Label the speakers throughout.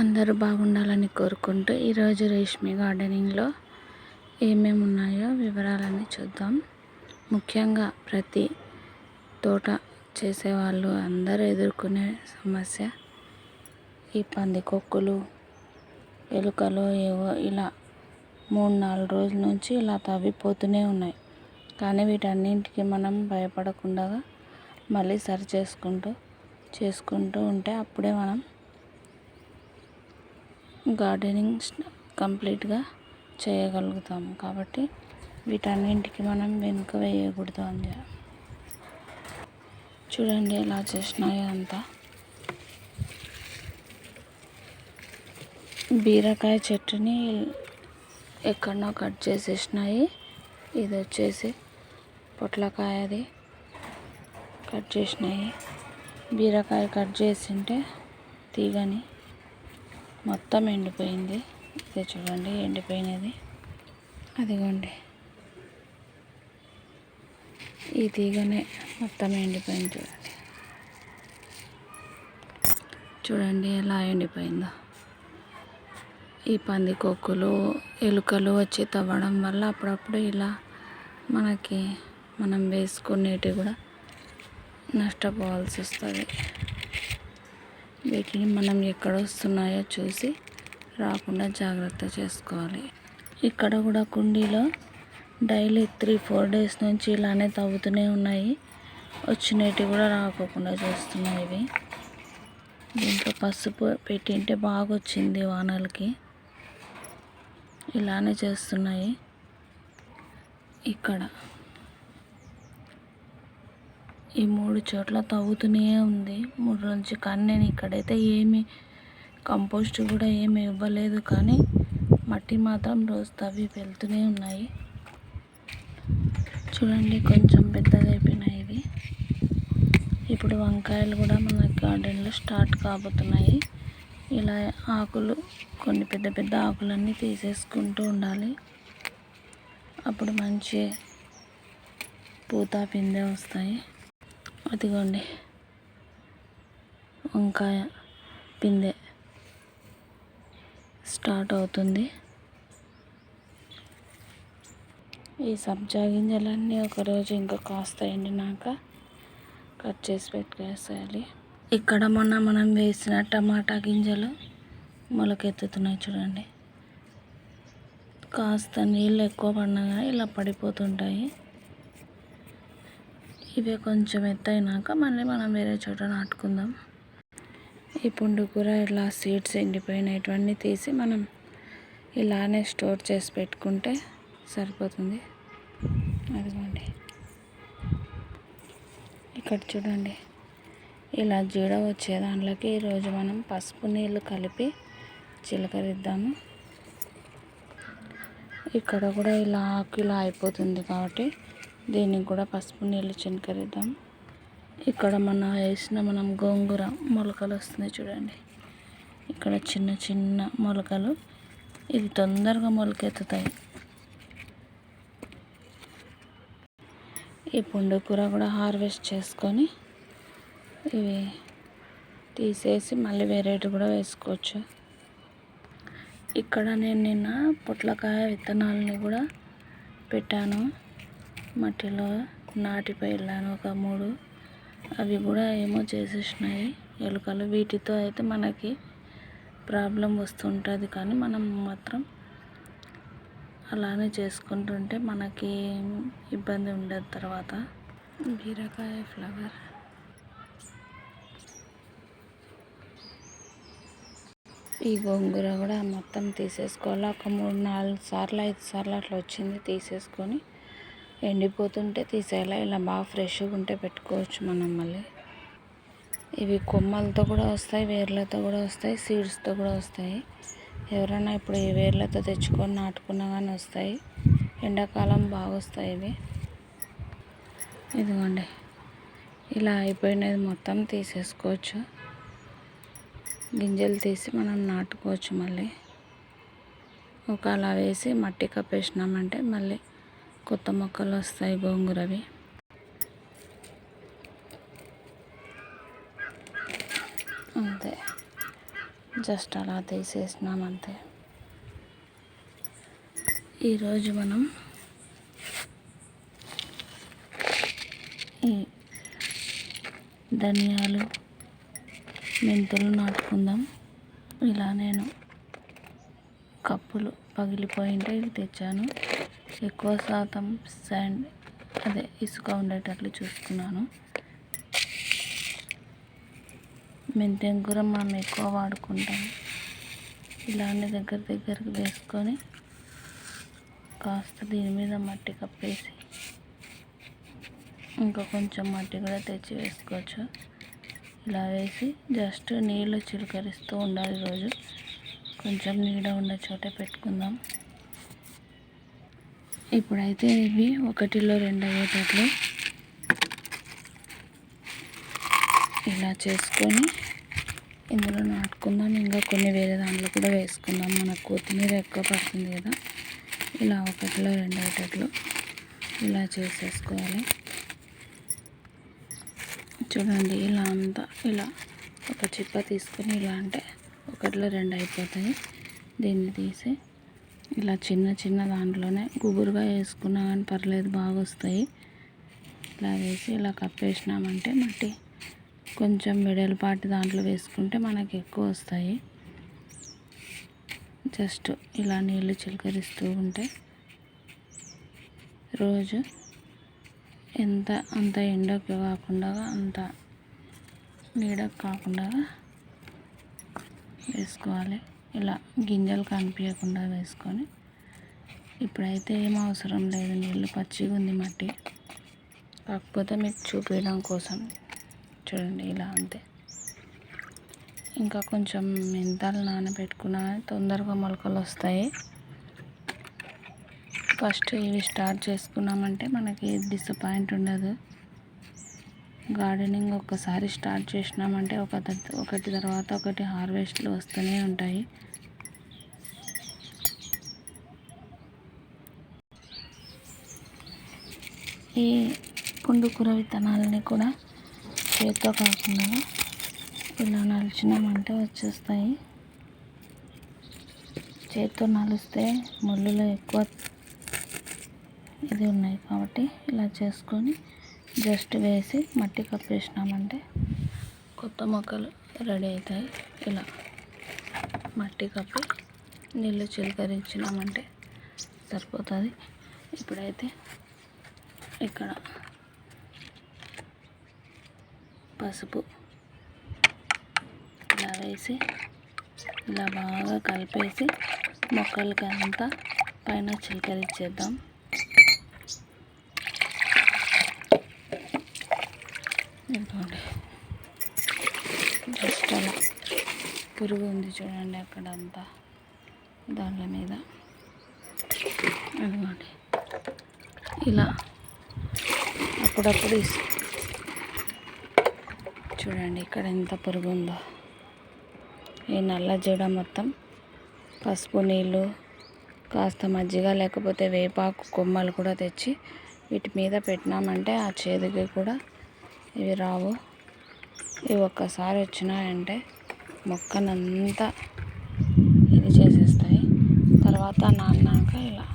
Speaker 1: అందరూ బాగుండాలని కోరుకుంటూ ఈరోజు రేష్మి గార్డెనింగ్లో ఏమేమి ఉన్నాయో వివరాలన్నీ చూద్దాం. ముఖ్యంగా ప్రతి తోట చేసేవాళ్ళు అందరూ ఎదుర్కొనే సమస్య ఈ పందికొక్కులు ఎలుకలు ఏవో ఇలా మూడు నాలుగు రోజుల నుంచి ఇలా తవ్విపోతూనే ఉన్నాయి. కానీ వీటన్నింటికి మనం భయపడకుండా మళ్ళీ సరి చేసుకుంటూ చేసుకుంటూ ఉంటే అప్పుడే మనం గార్డెనింగ్ కంప్లీట్గా చేయగలుగుతాము. కాబట్టి వీటన్నింటికి మనం వెనుక వేయకూడదు అని చూడండి ఎలా చేసినాయో అంతా. బీరకాయ చెట్టుని ఎక్కడనో కట్ చేసేసినాయి. ఇది వచ్చేసి పొట్లకాయది కట్ చేసినాయి. బీరకాయ కట్ చేసింటే తీగని మొత్తం ఎండిపోయింది. ఇది చూడండి ఎండిపోయినది. అదిగోండి. ఈ తీగనే మొత్తం ఎండిపోయింది చూడండి. చూడండి ఎలా ఎండిపోయిందో. ఈ పందికొక్కులు ఎలుకలు వచ్చి తవ్వడం వల్ల అప్పుడప్పుడు ఇలా మనకి మనం వేసుకునేటివి కూడా నష్టపోవాల్సి వస్తుంది. వీటిని మనం ఎక్కడ వస్తున్నాయో చూసి రాకుండా జాగ్రత్త చేసుకోవాలి. ఇక్కడ కూడా కుండీలో డైలీ త్రీ ఫోర్ డేస్ నుంచి ఇలానే తవ్వుతూనే ఉన్నాయి. వచ్చినవి కూడా రాకోకుండా చూస్తున్నాయి ఇవి. దీంట్లో పసుపు పెట్టింటే బాగా వచ్చింది వానలకి. ఇలానే చేస్తున్నాయి. ఇక్కడ ఈ మూడు చోట్ల తవ్వుతూనే ఉంది. మూడు నుంచి కానీ నేను ఇక్కడైతే ఏమి కంపోస్ట్ కూడా ఏమి ఇవ్వలేదు కానీ మట్టి మాత్రం రోజు తవ్వి వెళ్తూనే ఉన్నాయి. చూడండి కొంచెం పెద్దగా అయిపోయినాయి ఇవి. ఇప్పుడు వంకాయలు కూడా మన గార్డెన్లో స్టార్ట్ కాబోతున్నాయి. ఇలా ఆకులు కొన్ని పెద్ద పెద్ద ఆకులన్నీ తీసేసుకుంటూ ఉండాలి. అప్పుడు మంచి పూత పిందె వస్తాయి. అదిగోండి. వంకాయ పిందె స్టార్ట్ అవుతుంది. ఈ సబ్జా గింజలన్నీ ఒకరోజు ఇంకా కాస్త ఎండినాక కట్ చేసి పెట్టేసేయాలి. ఇక్కడ మొన్న మనం వేసిన టమాటా గింజలు మొలకెత్తుతున్నాయి చూడండి. కాస్త నీళ్ళు ఎక్కువ పడినా కానీ ఇలా పడిపోతుంటాయి. ఇవి కొంచెం ఎత్తైనాక మళ్ళీ మనం వేరే చోట నాటుకుందాం. ఈ పుండు కూర ఇలా సీడ్స్ ఎండిపోయినటువన్నీ తీసి మనం ఇలానే స్టోర్ చేసి పెట్టుకుంటే సరిపోతుంది. అదిగోండి. ఇక్కడ చూడండి. ఇలా జీడ వచ్చే దాంట్లోకి ఈరోజు మనం పసుపు నీళ్ళు కలిపి చిలకరిద్దాము. ఇక్కడ కూడా ఇలా ఆకు ఇలా అయిపోతుంది కాబట్టి దీనికి కూడా పసుపు నీళ్ళు చినకరిద్దాం ఇక్కడ మన వేసిన మనం గోంగూర మొలకలు వస్తున్నాయి చూడండి. ఇక్కడ చిన్న చిన్న మొలకలు. ఇవి తొందరగా మొలకెత్తుతాయి. ఈ పుండు కూర కూడా హార్వెస్ట్ చేసుకొని ఇవి తీసేసి మళ్ళీ వేరేటి కూడా వేసుకోవచ్చు. ఇక్కడ నేను నిన్న పొట్లకాయ విత్తనాలని కూడా పెట్టాను. మట్టిలో నాటిపై వెళ్ళాను ఒక మూడు. అవి కూడా ఏమో చేసేసినాయి. ఎలుకలు వీటితో అయితే మనకి ప్రాబ్లం వస్తుంటుంది. కానీ మనం మాత్రం అలానే చేసుకుంటుంటే మనకి ఇబ్బంది ఉండదు తర్వాత. బీరకాయ ఫ్లవర్. ఈ గోంగూర కూడా మొత్తం తీసేసుకోవాలి. ఒక మూడు నాలుగు సార్లు ఐదు సార్లు అట్లా వచ్చింది. తీసేసుకొని ఎండిపోతుంటే తీసేయాలి? ఇలా బాగా ఫ్రెష్గా ఉంటే పెట్టుకోవచ్చు మనం మళ్ళీ. ఇవి కొమ్మలతో కూడా వస్తాయి వేర్లతో కూడా వస్తాయి సీడ్స్తో కూడా వస్తాయి. ఎవరైనా ఇప్పుడు ఈ వేర్లతో తెచ్చుకొని నాటుకున్నా కానీ వస్తాయి. ఎండాకాలం బాగా వస్తాయి ఇవి. ఇదిగోండి. ఇలా అయిపోయినది మొత్తం తీసేసుకోవచ్చు. గింజలు తీసి మనం నాటుకోవచ్చు మళ్ళీ. ఒక అలా వేసి మట్టి కప్పేసినామంటే మళ్ళీ కొత్త మొక్కలు వస్తాయి గోంగూరవి అంతే. జస్ట్ అలా తీసేసినాం అంతే. ఈరోజు మనం ఈ ధనియాలు మెంతులు నాటుకుందాం. ఇలా నేను కప్పులు పగిలిపోయింటే ఇవి తెచ్చాను. ఎక్కువ శాతం శాండ్ అదే ఇసుక ఉండేటట్లు చూసుకున్నాను మెంతెం కూర మనం ఎక్కువ వాడుకుంటాం. ఇలాంటి దగ్గర దగ్గరకు వేసుకొని కాస్త దీని మీద మట్టి కప్పేసి ఇంకా కొంచెం మట్టి కూడా తెచ్చి వేసుకోవచ్చు. ఇలా వేసి జస్ట్ నీళ్ళు చిలకరిస్తూ ఉండాలి రోజు. కొంచెం నీడ ఉన్న చోట పెట్టుకుందాం. ఇప్పుడైతే ఇవి ఒకటిలో రెండు అయ్యేటట్లు ఇలా చేసుకొని ఇందులో నాటుకుందాం. ఇంకా కొన్ని వేరే దాంట్లో కూడా వేసుకుందాం. మనకు కొత్తిమీర ఎక్కువ పడుతుంది కదా. ఇలా ఒకటిలో రెండు అయ్యేటట్లు ఇలా చేసేసుకోవాలి. చూడండి ఇలా అంతా ఇలా ఒక చిప్ప తీసుకొని ఇలా అంటే ఒకటిలో రెండు అయిపోతాయి. దీన్ని తీసి ఇలా చిన్న చిన్న దాంట్లోనే గుబురుగా వేసుకున్నా కానీ పర్లేదు బాగా వస్తాయి ఇలా వేసి ఇలా కప్పేసినామంటే మట్టి కొంచెం వెడల్పాటి దాంట్లో వేసుకుంటే మనకి ఎక్కువ వస్తాయి. జస్ట్ ఇలా నీళ్ళు చిలకరిస్తూ ఉంటే రోజు ఎంత అంత ఎండకు కాకుండా అంత నీడకు కాకుండా వేసుకోవాలి. ఇలా గింజలు కనిపించకుండా వేసుకొని ఇప్పుడైతే ఏం అవసరం లేదు నీళ్ళు పచ్చిగా ఉంది మట్టి. కాకపోతే మీకు చూపించడం కోసం. చూడండి ఇలా అంతే. ఇంకా కొంచెం మెంతాలు నానబెట్టుకున్నా తొందరగా మొలకలు వస్తాయి. ఫస్ట్ ఇవి స్టార్ట్ చేసుకున్నామంటే మనకి డిసప్పాయింట్ ఉండదు. గార్డెనింగ్ ఒక్కసారి స్టార్ట్ చేసినామంటే ఒక ఒకటి తర్వాత ఒకటి హార్వెస్ట్లు వస్తూనే ఉంటాయి. ఈ పుండుకూర విత్తనాలని కూడా చేతితో కాకుండా ఇలా నలిచినామంటే వచ్చేస్తాయి. చేతితో నలిస్తే ముళ్ళులో ఎక్కువ ఇది ఉన్నాయి కాబట్టి ఇలా చేసుకొని జస్ట్ వేసి మట్టి కప్పేసినామంటే కొత్త మొక్కలు రెడీ అవుతాయి. ఇలా మట్టి కప్పి నీళ్ళు చిలకరించినామంటే సరిపోతుంది. ఇప్పుడైతే ఇక్కడ పసుపు ఇలా వేసి ఇలా బాగా కలిపేసి మొక్కలకి అంతా పైన చిలకరించేద్దాం. ఇదిగోండి. జస్ట్ అలా పురుగు ఉంది చూడండి అక్కడ అంతా మీద. అదిగోండి ఇలా అప్పుడప్పుడు చూడండి ఇక్కడ ఎంత పురుగు ఉందో. ఈ నల్ల జడ మొత్తం పసుపు నీళ్ళు కాస్త మజ్జిగ లేకపోతే వేపాకు కొమ్మలు కూడా తెచ్చి వీటి మీద పెట్టినామంటే ఆ చేదుకి కూడా ఇవి రావు. ఇవి ఒక్కసారి వచ్చినాయంటే మొక్కనంతా ఇది చేసేస్తాయి. తర్వాత నాన్నాక ఇలా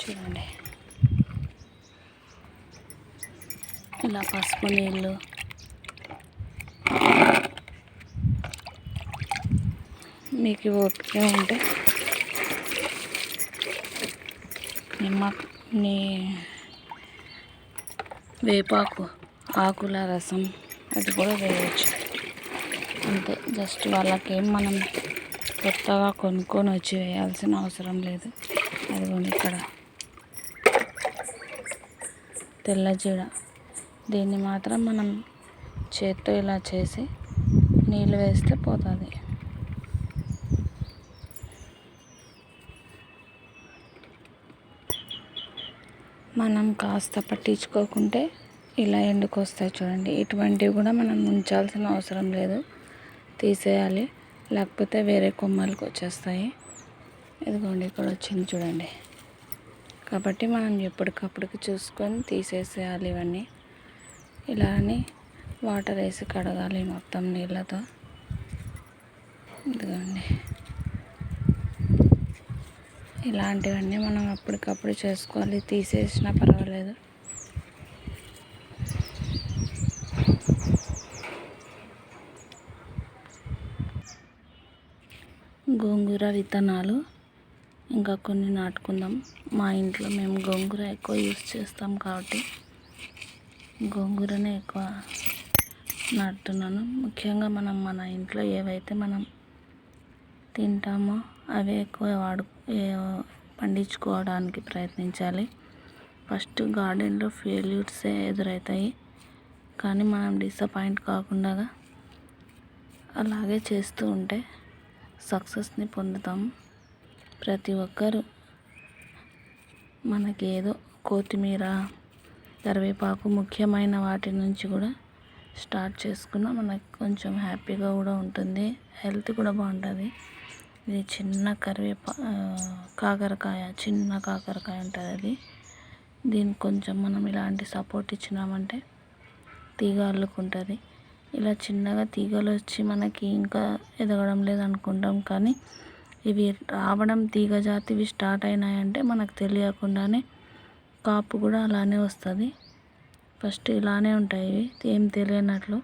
Speaker 1: చూడండి. ఇలా పసుపు నీళ్ళు. మీకు ఓపిక ఉంటే నిమ్మ నీ వేపాకు ఆకుల రసం అది కూడా వేయవచ్చు అంతే జస్ట్ వాళ్ళకేం మనం కొత్తగా కొనుక్కొని వచ్చి వేయాల్సిన అవసరం లేదు. అదిగోండి ఇక్కడ. తెల్ల జీడ. దీన్ని మాత్రం మనం చేత్తో ఇలా చేసి నీళ్ళు వేస్తే పోతుంది. మనం కాస్త పట్టించుకోకుంటే ఇలా ఎండుకొస్తాయి చూడండి. ఇటువంటివి కూడా మనం ఉంచాల్సిన అవసరం లేదు. తీసేయాలి. లేకపోతే వేరే కొమ్మలకు వచ్చేస్తాయి. ఇదిగోండి ఇక్కడ వచ్చింది చూడండి. కాబట్టి మనం ఎప్పటికప్పటికి చూసుకొని తీసేసేయాలి ఇవన్నీ. ఇలా అని వాటర్ వేసి కడగాలి మొత్తం నీళ్ళతో. ఇదిగోండి. ఇలాంటివన్నీ మనం అప్పటికప్పుడు చేసుకోవాలి. తీసేసినా పర్వాలేదు. గోంగూర విత్తనాలు ఇంకా కొన్ని నాటుకుందాం. మా ఇంట్లో మేము గోంగూర ఎక్కువ యూస్ చేస్తాం కాబట్టి గోంగూరనే ఎక్కువ నాటుతున్నాను. ముఖ్యంగా మనం మన ఇంట్లో ఏవైతే మనం తింటామో అవే ఎక్కువ వాడు పండించుకోవడానికి ప్రయత్నించాలి. ఫస్ట్ గార్డెన్లో ఫెయిల్యూర్సే ఎదురవుతాయి కానీ మనం డిసప్పాయింట్ కాకుండా అలాగే చేస్తూ ఉంటే సక్సెస్ని పొందుతాం. ప్రతి ఒక్కరూ మనకి ఏదో కొత్తిమీర కరివేపాకు ముఖ్యమైన వాటి నుంచి కూడా స్టార్ట్ చేసుకున్న మనకు కొంచెం హ్యాపీగా కూడా ఉంటుంది. హెల్త్ కూడా బాగుంటుంది. ఇది చిన్న కరివేపా కాకరకాయ చిన్న కాకరకాయ ఉంటుంది అది. దీనికి కొంచెం మనం ఇలాంటి సపోర్ట్ ఇచ్చినామంటే తీగ అల్లుకుంటుంది. ఇలా చిన్నగా తీగలు వచ్చి మనకి ఇంకా ఎదగడం లేదనుకుంటాం కానీ ఇవి రావడం తీగ జాతివి స్టార్ట్ అయినాయంటే మనకు తెలియకుండానే కాపు కూడా అలానే వస్తుంది. ఫస్ట్ ఇలానే ఉంటాయి ఇవి ఏం తెలియనట్లు.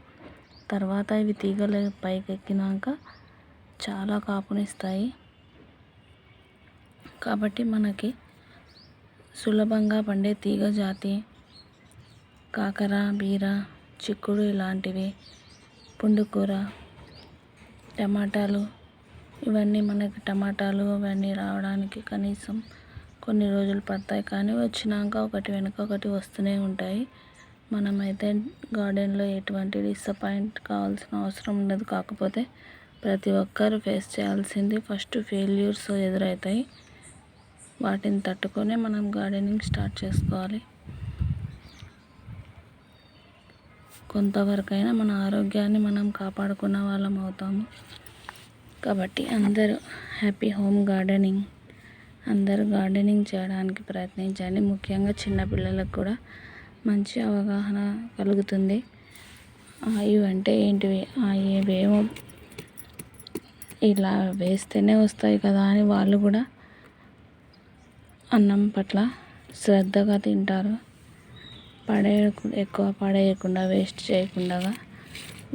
Speaker 1: తర్వాత ఇవి తీగలు పైకి ఎక్కినాక చాలా కాపునిస్తాయి. కాబట్టి మనకి సులభంగా పండే తీగ జాతి కాకర బీర చిక్కుడు ఇలాంటివి పుండుకూర టమాటాలు ఇవన్నీ మనకి టమాటాలు అవన్నీ రావడానికి కనీసం కొన్ని రోజులు పడతాయి. కానీ వచ్చినాక ఒకటి వెనుక ఒకటి వస్తూనే ఉంటాయి. మనమైతే గార్డెన్లో ఎటువంటి డిసప్పాయింట్ కావాల్సిన అవసరం ఉండదు. కాకపోతే ప్రతి ఒక్కరు ఫేస్ చేయాల్సింది ఫస్ట్ ఫెయిల్యూర్స్ ఎదురవుతాయి వాటిని తట్టుకొని మనం గార్డెనింగ్ స్టార్ట్ చేసుకోవాలి. కొంతవరకైనా మన ఆరోగ్యాన్ని మనం కాపాడుకున్న వాళ్ళం అవుతాము. కాబట్టి అందరూ హ్యాపీ హోమ్ గార్డెనింగ్. అందరూ గార్డెనింగ్ చేయడానికి ప్రయత్నించండి. ముఖ్యంగా చిన్నపిల్లలకు కూడా మంచి అవగాహన కలుగుతుంది. ఇవంటే ఏంటివి? ఇవేమో ఇలా వేస్తేనే వస్తాయి కదా అని వాళ్ళు కూడా అన్నం పట్ల శ్రద్ధగా తింటారు. పడే ఎక్కువ పడేయకుండా వేస్ట్ చేయకుండా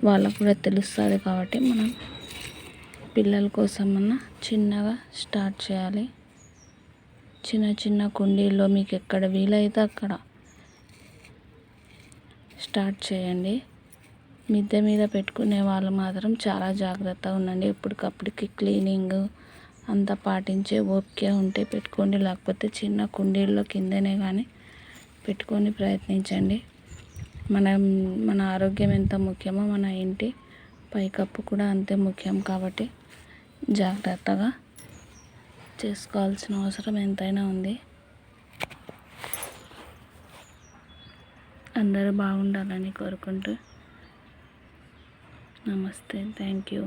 Speaker 1: వాళ్ళకు కూడా తెలుస్తుంది కాబట్టి మనం పిల్లల కోసమన్నా చిన్నగా స్టార్ట్ చేయాలి. చిన్న చిన్న కుండీల్లో మీకు ఎక్కడ వీలైతే అక్కడ స్టార్ట్ చేయండి. మిద్దె మీద పెట్టుకునే వాళ్ళు మాత్రం చాలా జాగ్రత్తగా ఉండండి. ఎప్పటికప్పటికి క్లీనింగ్ అంతా పాటించే ఓపిక ఉంటే పెట్టుకోండి. లేకపోతే చిన్న కుండీల్లో కిందనే కానీ పెట్టుకొని ప్రయత్నించండి. మనం మన ఆరోగ్యం ఎంత ముఖ్యమో మన ఇంటి పైకప్పు కూడా అంతే ముఖ్యం కాబట్టి జాగ్రత్తగా చేసుకోవాల్సిన అవసరం ఎంతైనా ఉంది. అందరూ బాగుండాలని కోరుకుంటూ నమస్తే. Thank you.